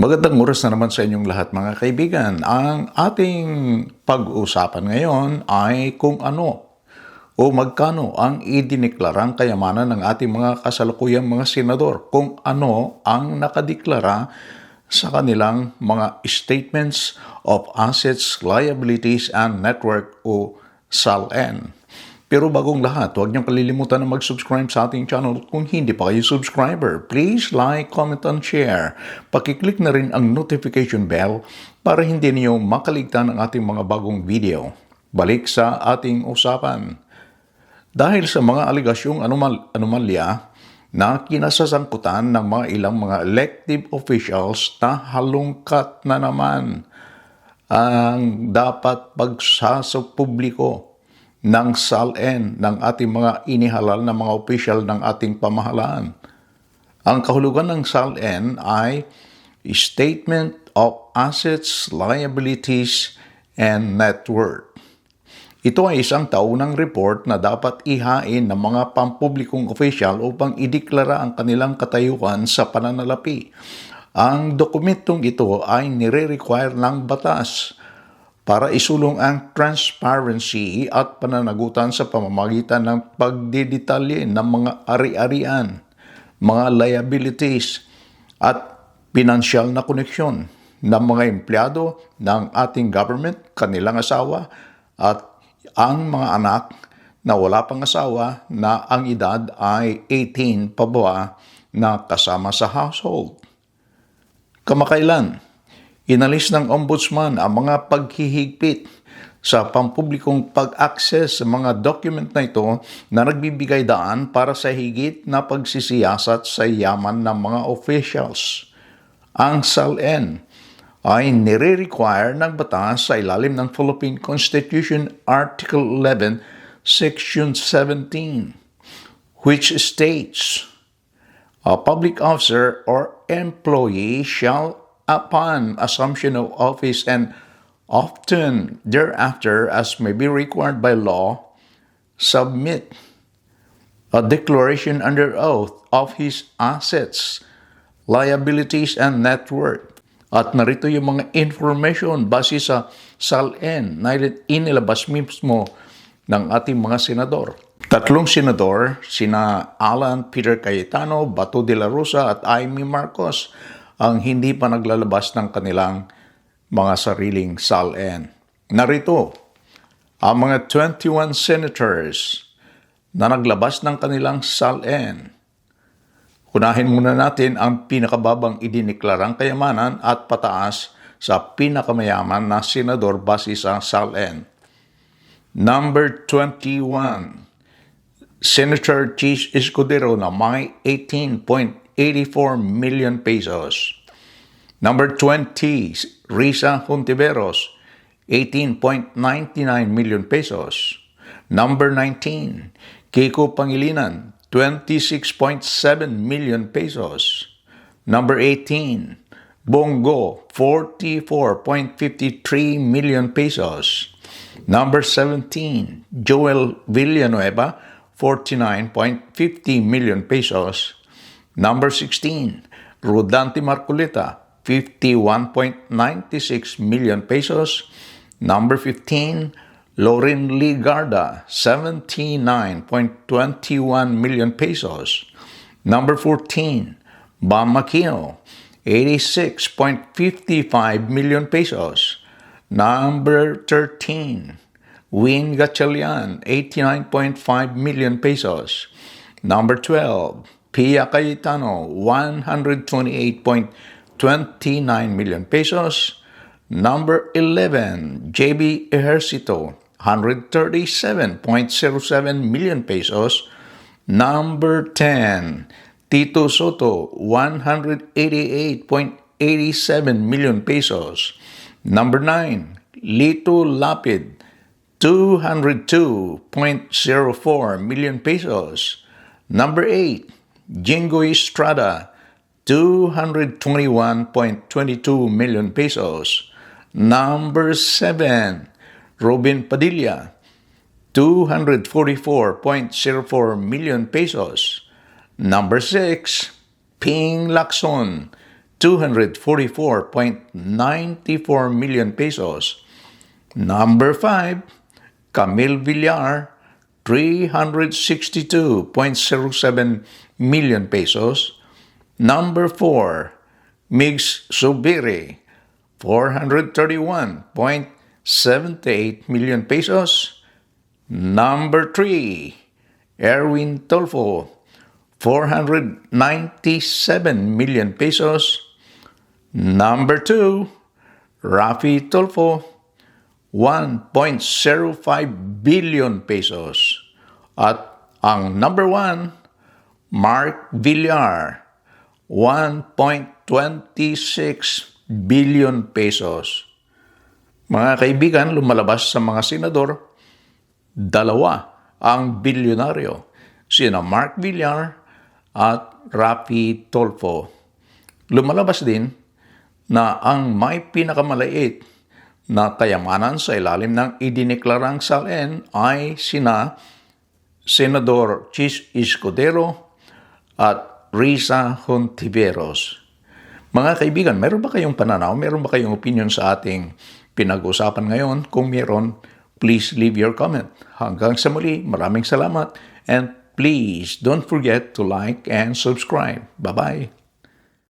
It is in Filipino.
Magandang oras na naman sa inyong lahat mga kaibigan. Ang ating pag-uusapan ngayon ay kung ano o magkano ang idineklarang kayamanan ng ating mga kasalukuyang mga senador, kung ano ang nakadeklara sa kanilang mga statements of assets, liabilities, and network o SALN. Pero bagong lahat, huwag niyong kalilimutan na mag-subscribe sa ating channel kung hindi pa kayo subscriber. Please like, comment, and share. Pakiclick na rin ang notification bell para hindi niyo makaligtan ang ating mga bagong video. Balik sa ating usapan. Dahil sa mga aligasyong anumal anomalya na kinasasangkutan ng mga ilang mga elective officials na halungkat na naman ang dapat pagsasag publiko ng SALN ng ating mga inihalal na mga opisyal ng ating pamahalaan. Ang kahulugan ng SALN ay Statement of Assets, Liabilities, and Net Worth. Ito ay isang taunang report na dapat ihain ng mga pampublikong opisyal upang ideklara ang kanilang katayuan sa pananalapi. Ang dokumentong ito ay nire-require ng batas para isulong ang transparency at pananagutan sa pamamagitan ng pagdidetalye ng mga ari-arian, mga liabilities at pinansyal na koneksyon ng mga empleyado ng ating government, kanilang asawa at ang mga anak na wala pang asawa na ang edad ay 18 pababa na kasama sa household. Kamakailan, inalis ng ombudsman ang mga paghihigpit sa pampublikong pag-access sa mga document na ito na nagbibigay daan para sa higit na pagsisiyasat sa yaman ng mga officials. Ang SALN ay nire-require ng batas sa ilalim ng Philippine Constitution Article 11, Section 17, which states, A public officer or employee shall, upon assumption of office and often thereafter, as may be required by law, submit a declaration under oath of his assets, liabilities, and net worth. At narito yung mga information base sa SALN na inilabas mismo ng ating mga senador. Tatlong senador, sina Alan Peter Cayetano, Bato de la Rosa at Amy Marcos, ang hindi pa naglalabas ng kanilang mga sariling SALN. Narito, ang mga 21 senators na naglabas ng kanilang SALN. Unahin muna natin ang pinakababang idineklarang kayamanan at pataas sa pinakamayaman na senador base sa SALN. Number 21, Senator Chis Escudero na may 18.84 million pesos. Number 20, Risa Hontiveros, 18.99 million pesos. Number 19, Kiko Pangilinan, 26.7 million pesos. Number 18, Bongo, 44.53 million pesos. Number 17, Joel Villanueva, 49.50 million pesos. Number 16, Rodante Marcoleta, 51.96 million pesos. Number 15, Lauren Lee Garda, 79.21 million pesos. Number 14, Bam Aquino, 86.55 million pesos. Number 13, Win Gatchalian, 89.5 million pesos. Number 12, Pia Cayetano, 128.29 million pesos. Number 11, JB Ejercito, 137.07 million pesos. Number 10, Tito Soto, 188.87 million pesos. Number 9, Lito Lapid, 202.04 million pesos. Number 8, Jingo Estrada, 221.22 million pesos. Number 7, Robin Padilla, 244.04 million pesos. Number 6, Ping Lacson, 244.94 million pesos. Number 5, Camille Villar, 362.07 million pesos. Number 4, Migs Subiri, 431.78 million pesos. Number 3, Erwin Tolfo, 497 million pesos. Number 2, Rafi Tolfo, 1.05 billion pesos. At ang number 1, Mark Villar, 1.26 billion pesos. Mga kaibigan, lumalabas sa mga senador, dalawa ang bilyonaryo, sina Mark Villar at Rafi Tolfo. Lumalabas din na ang may pinakamaliit na kayamanan sa ilalim ng idineklarang salin ay sina Senador Chis Escudero at Risa Hontiveros. Mga kaibigan, meron ba kayong pananaw? Meron ba kayong opinion sa ating pinag-usapan ngayon? Kung meron, please leave your comment. Hanggang sa muli, maraming salamat and please don't forget to like and subscribe. Bye-bye.